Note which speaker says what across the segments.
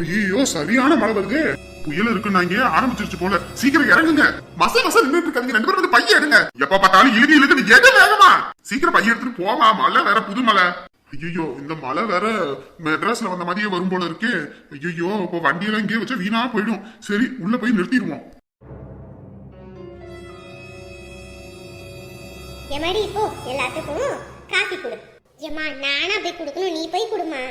Speaker 1: ஐயோ சரியான மழை வருது. புயல் இருக்குன்னாங்க ஆரம்பிச்சிருச்சு போல. சீக்கிரம் இறங்குங்க. மச மச நின்றுட்டு இருக்காங்க. ரெண்டு பேரும் வந்து பைய எடுங்க. எப்ப பார்த்தாலும் இழுதி இழுது எது வேகமா? சீக்கிரம் பைய எடுத்துட்டு போவா. மழை வேற புது மழை. ஐயோ இந்த மழை வேற மெட்ராஸ்ல வந்த மாதிரியே வரும் போல இருக்கு. ஐயோ இப்போ வண்டியெல்லாம் இங்கே வச்சா வீணா போயிடும். சரி உள்ள போய் நிறுத்திடுவோம்.
Speaker 2: எமாடி இப்போ எல்லாத்துக்கும் காஃபி கொடு. ஏமா நானா போய் கொடுக்கணும். நீ போய் கொடுமா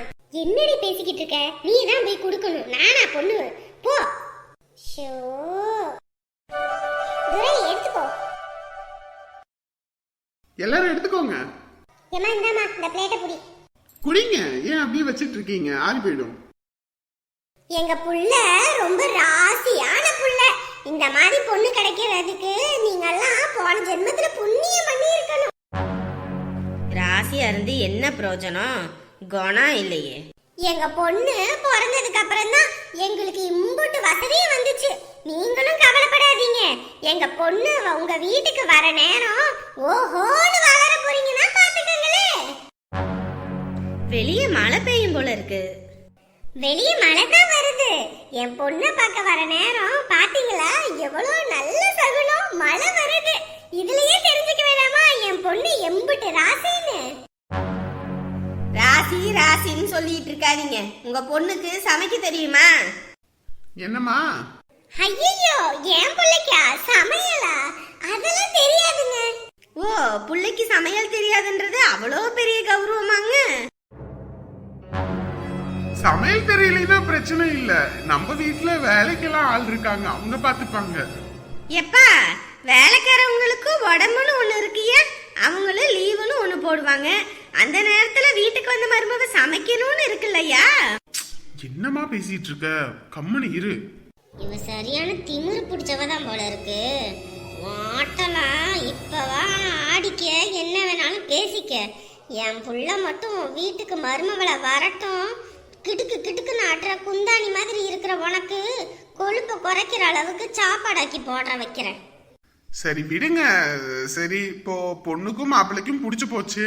Speaker 2: என்னடி பேசிக்கிட்டு இருக்க? நீ தான் போய் கொடுக்கணும். நானா பொண்ணு? போ. ஷோ. துரை எடுத்துக்கோ.
Speaker 3: எல்லாரும் எடுத்துக்கோங்க.
Speaker 2: ஏமா இந்தாம்மா இந்த பிளேட்டை புடி.
Speaker 3: குடிங்க. ஏன் அப்படியே வச்சிட்டு இருக்கீங்க? ஆறி போயிடும்.
Speaker 2: எங்க புள்ள ரொம்ப ராசியான புள்ள. இந்த மாதிரி பொண்ணு கிடைக்கிறதுக்கு நீங்கெல்லாம் போன ஜென்மத்துல புண்ணியம் பண்ணி இருக்கணும்
Speaker 4: ராசியா இருந்து என்ன பிரயோஜனம் குணம் இல்லையே.
Speaker 2: எங்க பொண்ணு பிறந்ததுக்கு அப்புறம் தான் எங்களுக்கு இம்புட்டு வசதியும் வந்துச்சு. நீங்களும் கவலைப்படாதீங்க. எங்க பொண்ணு உங்க வீட்டுக்கு வர நேரம் ஓஹோன்னு வளர போறீங்கன்னா பாத்துக்கங்களே
Speaker 4: வெளியே மழை பெய்யும் போல இருக்கு.
Speaker 2: வெளிய மழை தான் வருது. என் பொண்ணை பார்க்க வர நேரம் பாத்தீங்களா? எவ்வளவு நல்ல சகுனம் மழை வருது. இதுலயே தெரிஞ்சுக்க வேணாமா என் பொண்ணு எம்புட்டு ராசின்னு.
Speaker 4: ராசி ராசின்னு சொல்லிட்டு இருக்காதீங்க. உங்க பொண்ணுக்கு சமைக்க தெரியுமா?
Speaker 3: என்னம்மா?
Speaker 2: ஐயோ என் பிள்ளைக்கா சமையலா? அதெல்லாம் தெரியாதுங்க.
Speaker 4: ஓ புள்ளைக்கு சமையல் தெரியாதுன்றது அவ்வளோ பெரிய கௌரவமாங்க?
Speaker 3: சமையல் தெரியலைன்னா பிரச்சனை இல்ல. நம்ம வீட்ல வேலைக்கெல்லாம் ஆள் இருக்காங்க. அவங்க பாத்துப்பாங்க.
Speaker 4: எப்பா வேலைக்காரவங்களுக்கும் உடம்புன்னு ஒன்று இருக்குயா? அவங்களும் லீவுன்னு ஒன்று போடுவாங்க. அந்த நேரத்தில் வீட்டுக்கு வந்த மருமக சமைக்கணும்னு இருக்குல்லையா?
Speaker 3: என்னம்மா பேசிட்டு இருக்க? கம்முனு இரு.
Speaker 2: இவ சரியான திமிரு பிடிச்சவ தான் போல இருக்கு. மாட்டலாம் இப்பவா ஆடிக்க என்ன வேணாலும் பேசிக்க. என் புள்ள மட்டும் வீட்டுக்கு மருமவளை வரட்டும். கிடுக்கு கிடுக்குன்னு ஆட்டுற குந்தாணி மாதிரி இருக்கிற உனக்கு கொழுப்பை குறைக்கிற அளவுக்கு சாப்பாடாக்கி போடுற வைக்கிறேன்.
Speaker 3: சரி விடுங்க. சரி இப்போ பொண்ணுக்கும் மாப்பிள்ளைக்கும் புடிச்சு போச்சு.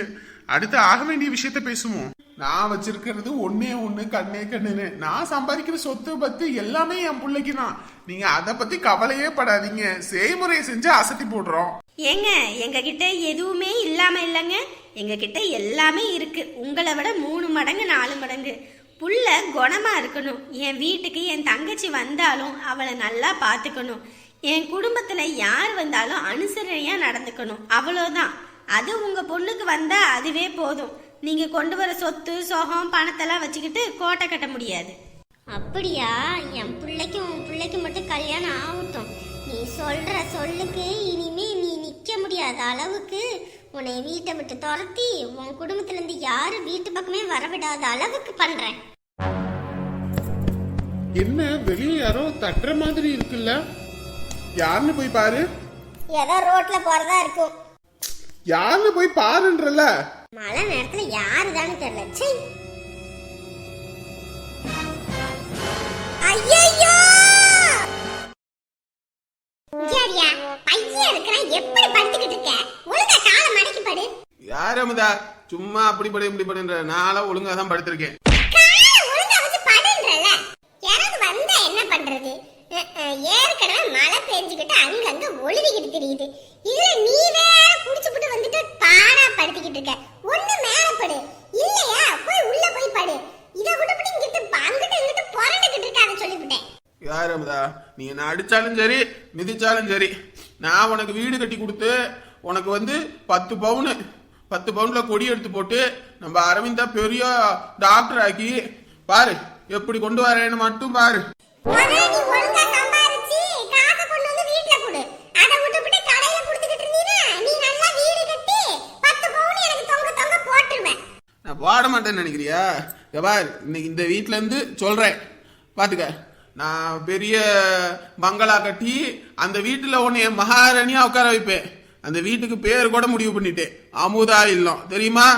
Speaker 3: அடுத்து ஆக வேண்டிய விஷயத்த பேசுவோம். நான் வச்சிருக்கிறது ஒன்னே ஒண்ணு கண்ணே கண்ணுன்னு. நான் சம்பாதிக்கிற சொத்து பத்து எல்லாமே என் பிள்ளைக்கு தான். நீங்க அதை பத்தி கவலையே படாதீங்க. செய்முறையை செஞ்சு அசத்தி போடுறோம்.
Speaker 4: ஏங்க எங்க கிட்ட எதுவுமே இல்லாம இல்லைங்க. எங்க கிட்ட எல்லாமே இருக்கு. உங்களை விட மூணு மடங்கு நாலு மடங்கு. புள்ள குணமா இருக்கணும். என் வீட்டுக்கு என் தங்கச்சி வந்தாலும் அவளை நல்லா பார்த்துக்கணும். என் குடும்பத்துல யார் வந்தாலும் அனுசரணையா நடந்துக்கணும். அவ்வளோதான் அது உங்க பொண்ணுக்கு வந்தா அதுவே போதும். நீங்க கொண்டு வர சொத்து சொகம் பணத்தெல்லாம் வச்சுக்கிட்டு கோட்டை கட்ட முடியாது.
Speaker 2: அப்படியா? என் பிள்ளைக்கும் உன் பிள்ளைக்கு மட்டும் கல்யாணம் ஆகட்டும். நீ சொல்ற சொல்லுக்கு இனிமே நீ நிக்க முடியாத அளவுக்கு உன்னை வீட்டை விட்டு துரத்தி உன் குடும்பத்துல இருந்து யாரும் வீட்டு பக்கமே வரவிடாத அளவுக்கு பண்றேன்.
Speaker 3: என்ன? வெளியே யாரோ தட்டுற மாதிரி இருக்குல்ல? யாருன்னு போய் பாரு.
Speaker 2: ஏதோ ரோட்ல போறதா இருக்கும்.
Speaker 3: யாருன்னு போய் பாருன்றல
Speaker 2: மழை நேரத்துல யாருதான்னு தெரியல சை ஐயையோ! இங்கேயா, பையன் இருக்கிறான், எப்படி படுத்துக்கிட்டு இருக்க? ஒழுங்கா காலை மடக்கி படு.
Speaker 3: யார் அமுதா சும்மா அப்படி படு இப்படி படுன்ற நானும் ஒழுங்கா தான் படுத்திருக்கேன்
Speaker 2: காலை ஒழுங்கா வச்சு படுன்றல. யாராவது வந்தா என்ன பண்றது? ஏற்கனவே மழை பெஞ்சுக்கிட்டு அங்கங்க ஒழுதிக்கிட்டு தெரியுது. இதுல நீ வேற குடிச்சுப்புட்டு வந்துட்டு பாடா படுத்திக்கிட்டு இருக்க. ஒண்ணு மேல படு. இல்லையா? போய் உள்ள போய் படு. இத விட்டுப்புட்டு இங்கிட்டு அங்கிட்டு இங்கிட்டு புரண்டுகிட்டு இருக்காத சொல்லிவிட்டேன்.
Speaker 3: யார் அமுதா? நீ என்ன அடிச்சாலும் சரி மிதிச்சாலும் சரி. நான் உனக்கு வீடு கட்டி கொடுத்து உனக்கு வந்து பத்து பவுனு பத்து பவுன்ல கொடி எடுத்து போட்டு நம்ம அரவிந்தா பெரிய டாக்டர் ஆக்கி பாரு எப்படி கொண்டு வரேன்னு மட்டும் பாரு.
Speaker 2: வீடு
Speaker 3: மாட்டேன்னு நினைக்கிறியா? பார் இன்னைக்கு இந்த வீட்ல இருந்து சொல்றேன். பாத்துக்க. நான் பெரிய பங்களா கட்டி அந்த வீட்டுல உன்னைய மகாராணியா உட்கார வைப்பேன். அந்த வீட்டுக்கு பேர் கூட முடிவு பண்ணிட்டேன். அமுதா இல்லம். தெரியுமா?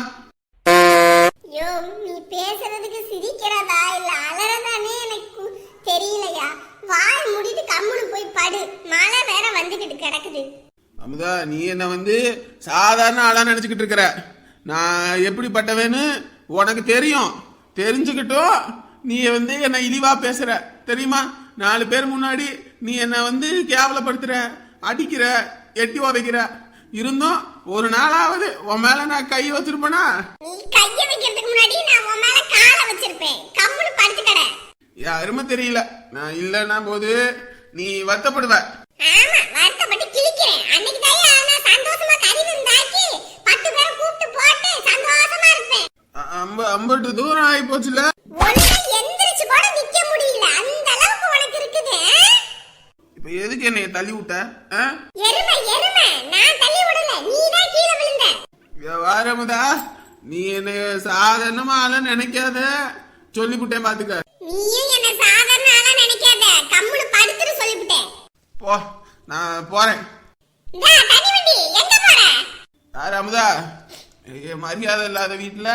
Speaker 2: நீ பேசுறதுக்கு சிரிக்கிறதா இல்ல அலறதானே எனக்கு? தெரியலையா? வாய் மூடிட்டு கம்முனு போய் படு. மழை வேற வந்துகிட்டு கிடக்குது.
Speaker 3: அமுதா நீ என்ன வந்து சாதாரண ஆளா நினைச்சுக்கிட்டு இருக்கிற? நான் எப்படிப்பட்டவன்னு உனக்கு தெரியும். தெரிஞ்சுக்கிட்டும் நீ வந்து என்ன இழிவா பேசுற. தெரியுமா? நாலு பேர் முன்னாடி நீ என்ன வந்து கேவலப்படுத்துற அடிக்கிற எட்டி உதைக்கிற. இருந்தும் ஒரு நாளாவது உன் மேல நான் கை வச்சிருப்பேனா?
Speaker 2: நீ கைய வைக்கிறதுக்கு முன்னாடி நான் உன் மேல காலை வச்சிருப்பேன். கம்முனு படுத்து கடை
Speaker 3: யாருமே தெரியல. நான் இல்லைன்னா போது நீ வருத்தப்படுவ. அம்பட்டு தூரம் ஆகி போச்சுல? இப்ப எதுக்கு என்னைய தள்ளி விட்ட?
Speaker 2: எருமை எருமை. நான் தள்ளி விடல. நீ தான் கீழே விழுந்த.
Speaker 3: இங்க வாரமுதா நீ என்னைய சாதாரணமா நினைக்காத. சொல்லிவிட்டேன் பாத்துக்க.
Speaker 2: நீயும் என்ன சாதாரண ஆளா நினைக்காத. கம்முனு படுத்துட்டு சொல்லிவிட்டேன்.
Speaker 3: போ நான் போறேன்.
Speaker 2: இந்தா தண்ணி வண்டி எங்க போற?
Speaker 3: யார் அமுதா? மரியாதை இல்லாத வீட்டுல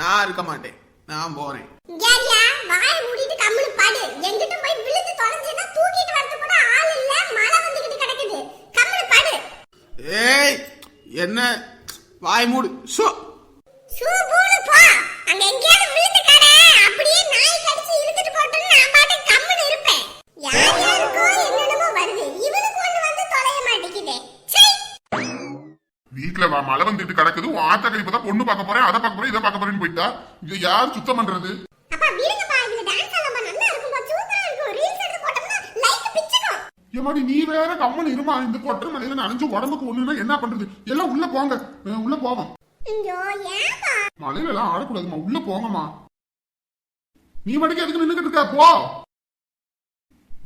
Speaker 3: நான் இருக்க மாட்டேன். நான் போறேன்.
Speaker 2: யாரியா வாய் மூடிட்டு கம்முனு படு. எங்கிட்ட போய் விழுந்து தொலைஞ்சேன்னா தூக்கிட்டு வரது கூட ஆள் இல்ல. மழை வந்துகிட்டு கிடக்குது. கம்முனு படு.
Speaker 3: ஏய் என்ன? வாய் மூடு. ஷோ.
Speaker 2: சூ
Speaker 1: மழை வந்துட்டு கிடக்குது உன் ஆத்தாக்கடி இப்பதான் பொண்ணு பார்க்க போறேன் அதை பார்க்க போறேன் இதை பார்க்க போறேன்னு போயிட்டா இங்க யார் சுத்தம் பண்றது? ஏமாடி நீ வேற கம்மன் இருமா இந்த கொட்டை மலையில நனைஞ்சு உடம்புக்கு ஒண்ணுன்னா என்ன பண்றது? எல்லாம் உள்ள போங்க. உள்ள போவோம். மலையில எல்லாம் ஆடக்கூடாதுமா உள்ள போங்கம்மா. நீ மடக்கு எதுக்கு நின்னுகிட்டு இருக்கா? போ.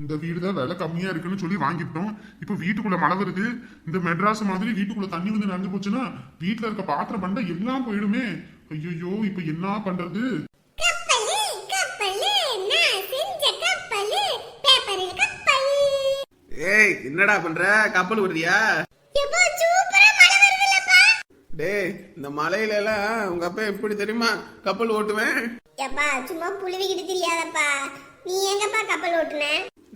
Speaker 1: இந்த வீடு தான் விலை கம்மியா இருக்குன்னு சொல்லி வாங்கிட்டோம் இப்ப வீட்டுக்குள்ள மழை வருது. இந்த மெட்ராஸ் மாதிரி வீட்டுக்குள்ள தண்ணி வந்து நனைஞ்சு போச்சுன்னா வீட்டுல இருக்க பாத்திர பண்டை எல்லாம் போயிடுமே. ஐயோ இப்ப என்ன பண்றது?
Speaker 2: கப்பலு கப்பலு நான் செஞ்ச கப்பலு பேப்பரில் கப்பல்.
Speaker 3: ஏய் என்னடா பண்ற? கப்பல் விடுறியா டேய் இந்த மலையில எல்லாம் உங்க அப்பா எப்படி தெரியுமா கப்பல் ஓட்டுவேன்?
Speaker 2: எப்பா சும்மா புழுவிக்கிட்டு தெரியாதப்பா. நீ எங்கப்பா கப்பல் ஓட்டுன?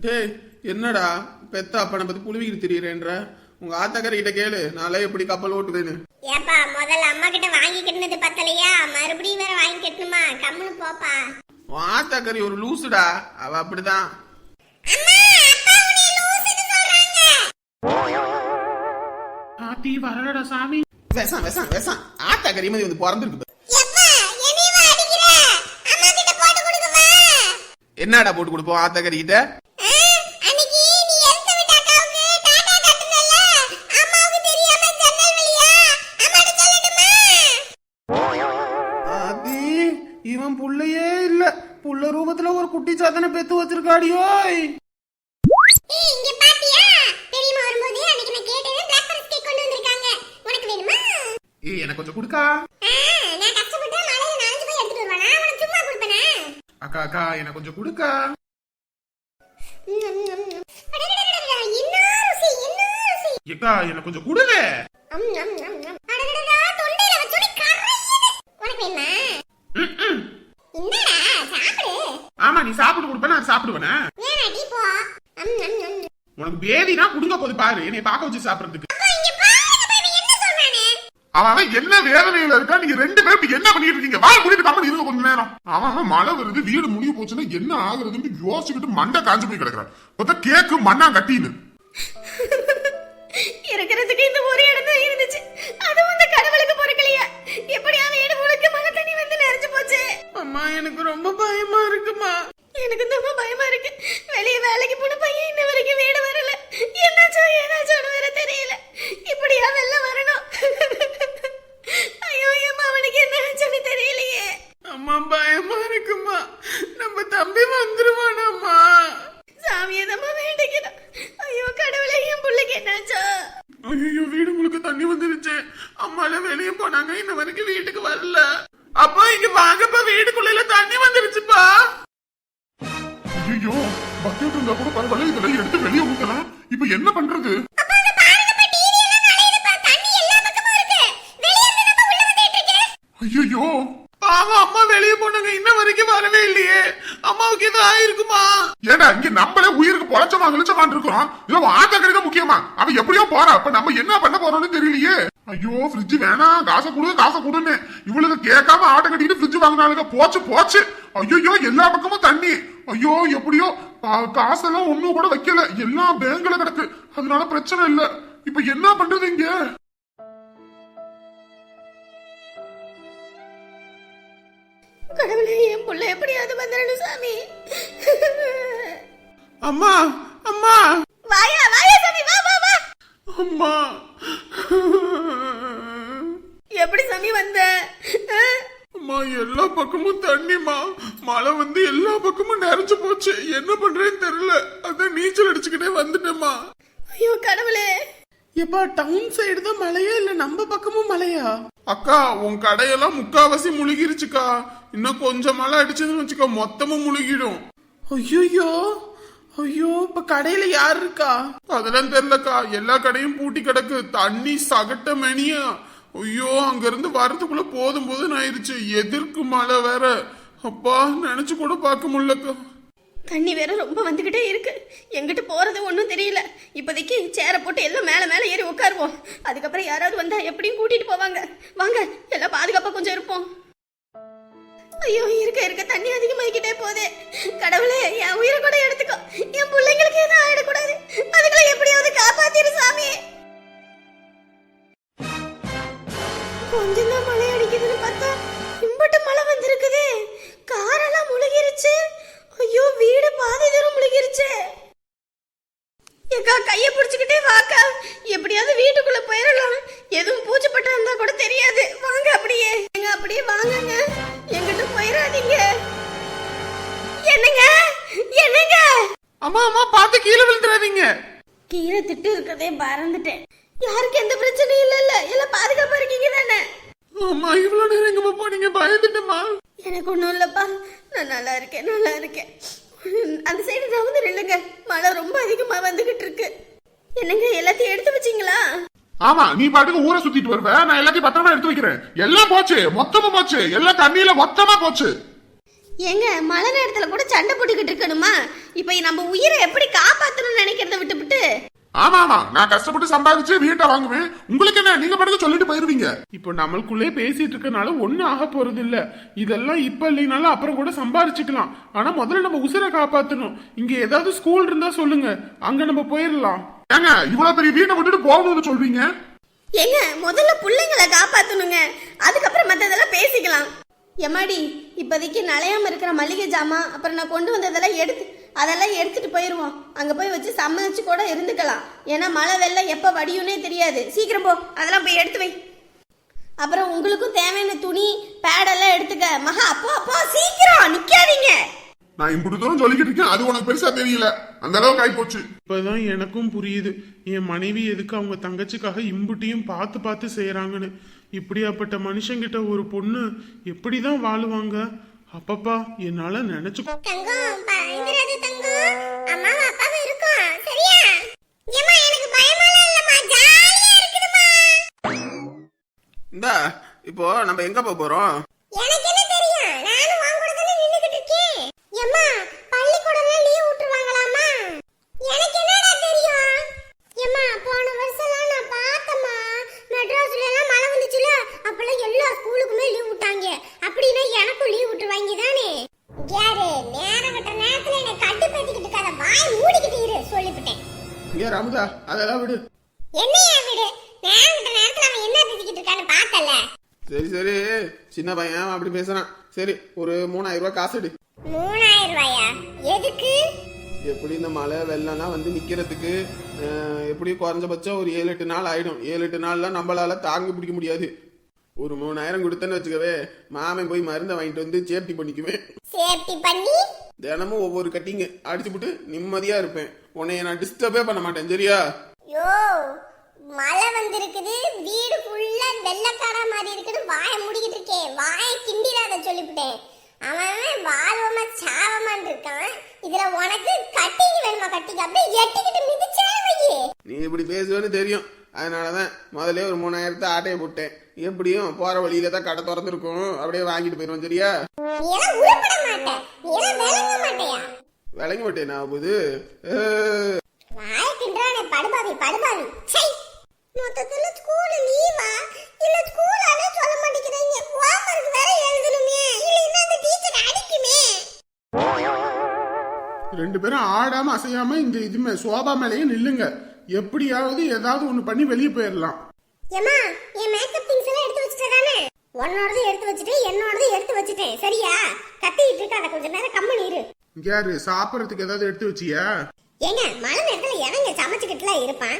Speaker 3: டேய் என்னடா பெத்த அப்பனை பத்தி புழுவிக்கிட்டு திரியறேன்ற? உங்க ஆத்தாக்கார கிட்ட கேளு நாளே எப்படி கப்பல் ஓட்டுவேன்னு
Speaker 2: ஏப்பா முதல்ல அம்மா கிட்ட வாங்கி கட்டினது பத்தலையா? மறுபடியும் வேற வாங்கி கட்டணுமா? கம்முனு போப்பா.
Speaker 3: உன் ஆத்தாக்கறி ஒரு லூசுடா அவ அப்படிதான். ஆத்தி சாமி. மாதிரி வந்து பிறந்திருக்கு என்னடா போட்டு கொடுப்போம் ஆத்தாக்கறி கிட்ட
Speaker 2: நனைஞ்சு போய் எடுத்துட்டு வருவானா உனக்கு சும்மா கொடுப்பேனா
Speaker 3: அக்கா அக்கா எனக்கு கொஞ்சம் கொடுக்கா.
Speaker 2: அடடடடடடா, என்ன ருசி என்ன ருசி
Speaker 3: ஏக்கா எனக்கு கொஞ்சம் கொடுங்க
Speaker 2: அம், அம், அம், அம். அடடடடா, தொண்டையில வச்சோனே கரையுது. உனக்கு வேணுமா என்னடா சாப்பிடு
Speaker 3: ஆமா நீ சாப்பிட்டு கொடுப்ப நான் சாப்பிடுவேனே. உனக்கு பேதினா கொடுங்க போது பாரு என்னை பார்க்க வச்சு சாப்பிடுறதுக்கு.
Speaker 2: அப்பா, இங்க பாருங்கப்பா, இவன் என்ன சொல்றானே?
Speaker 1: அவன் அவன் என்ன வேதனையில இருக்கா நீங்க ரெண்டு பேரும் என்ன பண்ணிட்டு இருக்கீங்க? வாய் மூடிட்டு கம்மன் இருங்க கொஞ்ச நேரம். அவன் அவன் மழை வருது வீடு முடிய போச்சுன்னா என்ன ஆகுறதுன்னு யோசிச்சுக்கிட்டு மண்டை காஞ்சு போய் கிடக்குறான். பார்த்தா கேக்கு மண்ணா கட்டின்னு
Speaker 4: இருக்கிறதுக்கு இந்த ஒரு இடம் தான் இருந்துச்சு. அதுவும் இந்த கடவுளுக்கு பொறுக்கலையா. எப்படியா வீடு முழுக்க மழை தண்ணி வந்து நிறைஞ்சு போச்சு.
Speaker 3: அம்மா எனக்கு ரொம்ப பயமா
Speaker 4: எனக்கு ரொம்ப பயமா இருக்கு. வெளிய வேலைக்கு போன பையன் இன்ன வரைக்கும் வீடு வரல. என்னாச்சோ ஏதாச்சோன்னு வேற தெரியல. இப்படியா வெள்ள ஐயோ
Speaker 3: பாவம் அம்மா வெளியே போனாங்க. இன்ன வரைக்கும் வரவே இல்லையே. அம்மாவுக்கு எதுவும் ஆயிருக்குமா?
Speaker 1: ஏடா இங்க நம்மளே உயிருக்கு பொழைச்சமா விழிச்சமான் இருக்கோம் இல்ல ஆத்தா தான் முக்கியமா. அவன் எப்படியோ போறா. அப்ப நம்ம என்ன பண்ண போறோம்னு தெரியலையே. ஐயோ ஃப்ரிட்ஜ் வேணாம் காசை கொடு காசை கொடுன்னு. இவளுக்கு கேட்காம ஆட்டை கட்டிட்டு ஃப்ரிட்ஜ் வாங்கினாலுங்க போச்சு போச்சு. ஐயோ எல்லா பக்கமும் தண்ணி. ஐயோ எப்படியோ கா- காசெல்லாம் ஒண்ணும் கூட வைக்கல. எல்லாம் பேங்க்ல கிடக்கு. அதனால பிரச்சனை இல்ல. இப்ப என்ன பண்றது இங்க?
Speaker 4: கடவுளே என் புள்ள எப்படியாவது வந்துடணும் சாமி.
Speaker 3: அம்மா அம்மா.
Speaker 4: வாயா வாயா சாமி வா வா வா.
Speaker 3: அம்மா.
Speaker 4: எப்படி சாமி வந்த?
Speaker 3: அம்மா எல்லா பக்கமும் தண்ணிமா மழை வந்து எல்லா பக்கமும் நிறைஞ்சு போச்சு. என்ன பண்றேன்னு தெரியல. அதான் நீச்சல் அடிச்சுக்கிட்டே வந்துட்டேம்மா.
Speaker 4: ஐயோ கடவுளே.
Speaker 3: எப்பா டவுன் சைடு தான் மழையா இல்ல நம்ம பக்கமும் மழையா அக்கா உன் கடையெல்லாம் முக்காவாசி முழுகிருச்சுக்கா. இன்னும் கொஞ்சம் மழை அடிச்சதுன்னு வச்சுக்கோ மொத்தமும் முழுகிடும். ஐயோ ஐயோ இப்ப கடையில யார் இருக்கா? அதெல்லாம் தெரியலக்கா எல்லா கடையும் பூட்டி கிடக்கு. தண்ணி சகட்ட மெனியா ஐயோ அங்க இருந்து வரதுக்குள்ள போதும் போதும் ஆயிருச்சு. எதிர்க்கு மழை வேற. அப்பா நினைச்சு கூட பார்க்க முடியலக்கா.
Speaker 4: தண்ணி வேற ரொம்ப வந்துகிட்டே இருக்கு. எங்கிட்ட போறது ஒன்றும் தெரியல. இப்போதைக்கு சேரை போட்டு எல்லாம் மேலே மேலே ஏறி உட்காருவோம். அதுக்கப்புறம் யாராவது வந்தா எப்படியும் கூட்டிட்டு போவாங்க. வாங்க எல்லாம் பாதுகாப்பாக கொஞ்சம் இருப்போம். ஐயோ இருக்க இருக்க தண்ணி அதிகமாகிக்கிட்டே போதே. கடவுளே என் உயிரை கூட எடுத்துக்கோ. என் பிள்ளைங்களுக்கு எதுவும் ஆயிடக்கூடாது. அதுகளை எப்படியாவது காப்பாத்திரு சாமி. கொஞ்சம் தான் மழை அடிக்குதுன்னு பார்த்தா இம்பட்டு மழை வந்திருக்குதே. காரெல்லாம் முழுகிருச்சு. பாதி தூரம் முழுகிருச்சு ஏக்கா கைய பிடிச்சுக்கிட்டே வாக்கா. எப்படியாவது வீட்டுக்குள்ள போயிடலாம் எதுவும் பூச்சிப்பட்டா இருந்தா கூட தெரியாது. வாங்க அப்படியே. எங்க அப்படியே வாங்குங்க. எங்கிட்ட போயிடாதீங்க என்னங்க? என்னங்க?
Speaker 3: அம்மா அம்மா பார்த்து கீழே விழுந்துடாதீங்க
Speaker 4: கீழே திட்டு இருக்கிறதே பறந்துட்டேன் யாருக்கு எந்த பிரச்சனையும் இல்ல எல்லாம் பாதுகாப்பா இருக்கீங்க தானே?
Speaker 3: அம்மா இவ்வளவு நேரம் எங்கம்மா போனீங்க? பயந்துட்டேம்மா.
Speaker 4: எனக்கு ஒன்றும் இல்லைப்பா. நான் நல்லா இருக்கேன் நல்லா இருக்கேன். அந்த சைடு நவுந்து நில்லுங்க. மழை ரொம்ப அதிகமா வந்துகிட்டு இருக்கு. என்னங்க எல்லாத்தையும் எடுத்து வச்சீங்களா?
Speaker 1: ஆமா நீ பாட்டுக்கு ஊரை சுத்திட்டு வருவ. நான் எல்லாத்தையும் பத்திரமா எடுத்து வைக்கிறேன். எல்லாம் போச்சு. மொத்தமா போச்சு. எல்லாம் தண்ணியில மொத்தமா போச்சு.
Speaker 4: ஏங்க மழை நேரத்துல கூட சண்டை போட்டுக்கிட்டு இருக்கணுமா? இப்ப நம்ம உயிரை எப்படி காப்பாத்தணும்னு நினைக்கிறத விட்டுவிட்டு
Speaker 1: ஆமா ஆமா நான் கஷ்டப்பட்டு சம்பாதிச்சு வீட்டை வாங்குவேன். உங்களுக்கு என்ன நீங்க பாட்டுக்கு சொல்லிட்டு போயிருவீங்க.
Speaker 3: இப்போ நம்மளுக்குள்ளே பேசிட்டு இருக்கனால ஒண்ணும் ஆக போறது இல்ல இதெல்லாம் இப்ப இல்லைனாலும் அப்புறம் கூட சம்பாரிச்சுக்கலாம். ஆனா முதல்ல நம்ம உசுரை காப்பாத்தணும். இங்க ஏதாவது ஸ்கூல் இருந்தா சொல்லுங்க. அங்க நம்ம போயிடலாம்
Speaker 1: ஏங்க இவ்வளவு பெரிய வீட்டை விட்டுட்டு போகணும்னு சொல்றீங்க
Speaker 4: ஏங்க முதல்ல பிள்ளைங்களை காப்பாத்தணுங்க. அதுக்கப்புறம் மத்ததெல்லாம் பேசிக்கலாம். எம்மாடி இப்போதைக்கு நலையாம இருக்கிற மளிகை ஜாமான் அப்புறம் நான் கொண்டு வந்ததெல்லாம் எடுத்து அதெல்லாம் எடுத்துட்டு போயிருவோம். அங்க போய் வச்சு சம்மதிச்சு கூட இருந்துக்கலாம். ஏன்னா மழை வெள்ளம் எப்ப வடியும்னே தெரியாது. சீக்கிரம் போ. அதெல்லாம் போய் எடுத்து வை. அப்புறம் உங்களுக்கும் தேவையான துணி பேடெல்லாம் எடுத்துக்க. மகா அப்போ அப்போ சீக்கிரம் நிக்காதீங்க.
Speaker 1: நான் இப்படி தூரம் சொல்லிக்கிட்டு இருக்கேன். அது உனக்கு பெருசா தெரியல. அந்த அளவுக்கு ஆகி போச்சு.
Speaker 3: இப்பதான் எனக்கும் புரியுது. என் மனைவி எதுக்கு அவங்க தங்கச்சிக்காக இம்புட்டியும் பார்த்து பார்த்து செய்யறாங்கன்னு இப்படியாப்பட்ட மனுஷங்கிட்ட ஒரு பொண்ணு எப்படிதான் வாழுவாங்க? அப்பப்பா என்னால நினைச்சு
Speaker 2: தங்கம் பயந்துராத தங்கம். அம்மாவும் அப்பாவும் இருக்கும். சரியா? ஏம்மா எனக்கு பயமாலாம் இல்லம்மா. ஜாலியா இருக்குதுமா
Speaker 3: இந்தா இப்போ நம்ம எங்க போக போறோம்?
Speaker 2: எனக்கு என்ன தெரியும் நானும் உன் கூட தானே நின்னுகிட்டு இருக்கேன் ஏம்மா பள்ளிக்கூடம்ல லீவ் விட்டுருவாங்களாமா எனக்கு என்னடா தெரியும் ஏம்மா போன வருஷம்லாம் நான் பார்த்தம்மா மெட்ராஸ்ல எல்லாம் மழை வந்துச்சுல அப்பெல்லாம் எல்லா ஸ்கூலுக்குமே லீவ் விட்டாங்க அப்படின்னா எனக்கும் லீவ் விட்டுருவாங்க தானே யாரு நேரம் கட்ட நேரத்துல என்னை கட்டுப்படுத்திக்கிட்டு இருக்காத வாய் மூடிக்கிட்டு இரு சொல்லிவிட்டேன்.
Speaker 3: ஏன் ராமுதா அதெல்லாம் விடு.
Speaker 2: என்னையா விடு? கட்ட நேரத்துல அவன் என்ன பேசிக்கிட்டு இருக்கான்னு பார்த்தல.
Speaker 3: சரி சரி. சின்ன பையன் அப்படி பேசுறான். சரி ஒரு மூணாயிரம் ரூபாய் காசு எடு.
Speaker 2: மூணாயிரம் ரூபாயா? எதுக்கு?
Speaker 3: எப்படி இந்த மழை வெள்ளம்லாம் வந்து நிக்கிறதுக்கு எப்படி குறைஞ்சபட்சம் ஒரு ஏழு எட்டு நாள் ஆயிடும். ஏழு எட்டு நாள்லாம் நம்மளால தாங்க பிடிக்க முடியாது. ஒரு மூணாயிரம் கொடுத்தேன்னு வச்சுக்கவே மாமன் போய் மருந்தை வாங்கிட்டு வந்து சேஃப்டி பண்ணிக்குவேன்.
Speaker 2: சேஃப்டி பண்ணி?
Speaker 3: தினமும் ஒவ்வொரு கட்டிங்கு அடிச்சுப்புட்டு நிம்மதியா இருப்பேன். உன்னைய நான் டிஸ்டர்பே பண்ண மாட்டேன் சரியா?
Speaker 2: யோ மழை வந்திருக்குது வீடு ஃபுல்லா வெள்ளக்காரா மாதிரி இருக்குது வாயை மூடிக்கிட்டு இருக்கேன் வாயை கிண்டிடாத சொல்லிவிட்டேன் அவன் வாழ்வமா சாவமான் இருக்கான். இதுல உனக்கு கட்டிங்க வேணுமா கட்டிக்க அப்படியே எட்டிக்கிட்டு மிதிச்சே வை
Speaker 3: நீ இப்படி பேசுவேன்னு தெரியும். அதனாலதான் முதல்ல ஒரு மூணாயிரத்தை ஆட்டையை போட்டேன். எப்படியும் போற வழியில தான் கடை திறந்துருக்கும். அப்படியே வாங்கிட்டு போயிருவோம் சரியா?
Speaker 2: விளங்க
Speaker 3: மாட்டேன் நான் போது.
Speaker 1: ரெண்டு பேரும் ஆடாம அசையாம இந்த இதுமே சோபா மேலேயே நில்லுங்க. எப்படியாவது ஏதாவது ஒண்ணு பண்ணி வெளியே போயிடலாம்
Speaker 2: ஏமா என் மேக்கப் திங்ஸ் எல்லாம் எடுத்து வச்சுட்டே உன்னோடது எடுத்து வச்சுட்டு என்னோடது எடுத்து வச்சுட்டேன். சரியா? கத்திட்டு இருக்காத கொஞ்ச நேரம் கம்மனு இரு
Speaker 1: யாரு? சாப்பிடறதுக்கு ஏதாவது எடுத்து வச்சியா?
Speaker 2: ஏங்க மழை நேரத்துல எவங்க சமைச்சுக்கிட்டுலாம் இருப்பான்?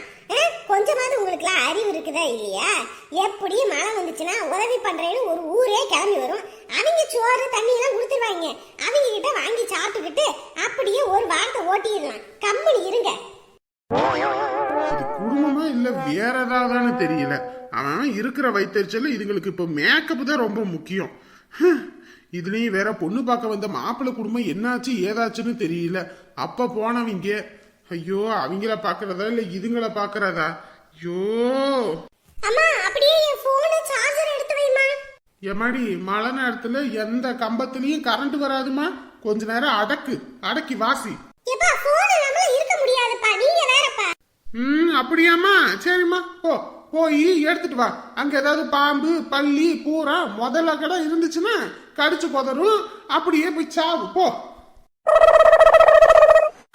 Speaker 2: கொஞ்சமாவது உங்களுக்குலாம் அறிவு இருக்குதா இல்லையா? எப்படியும் மழை வந்துச்சுன்னா உதவி பண்றேன்னு ஒரு ஊரே கிளம்பி வரும். அவங்க சோறு தண்ணி எல்லாம் கொடுத்துருவாங்க. அவங்க கிட்ட வாங்கி சாப்பிட்டுக்கிட்டு அப்படியே ஒரு வாரத்தை ஓட்டிடலாம். கம்முனு இருங்க.
Speaker 1: குடும்பமா இல்ல வேற ஏதாவதான்னு தெரியல. அவன் இருக்கிற வைத்தறிச்சல இதுங்களுக்கு இப்ப மேக்கப் தான் ரொம்ப முக்கியம். இதுலயும் வேற பொண்ணு பார்க்க வந்த மாப்பிள்ளை குடும்பம் என்னாச்சு ஏதாச்சுன்னு தெரியல. அப்ப போனவங்க ஐயோ அவங்கள பாக்குறதா இல்ல இதுங்கள பாக்குறதா ஐயோ. எமாடி மழை நேரத்துல எந்த கம்பத்துலயும் கரண்ட் வராதுமா கொஞ்ச நேரம் அடக்கு அடக்கி வாசி
Speaker 2: எப்பா போன் இல்லாம இருக்க முடியாதுப்பா நீங்க வேறப்பா
Speaker 1: ம் அப்படியாம்மா. சரிம்மா போ. போய் எடுத்துட்டு வா. அங்கே ஏதாவது பாம்பு பள்ளி பூரா முதல்ல கடை இருந்துச்சுன்னா கடிச்சு போதரும். அப்படியே போய் சாவு போ.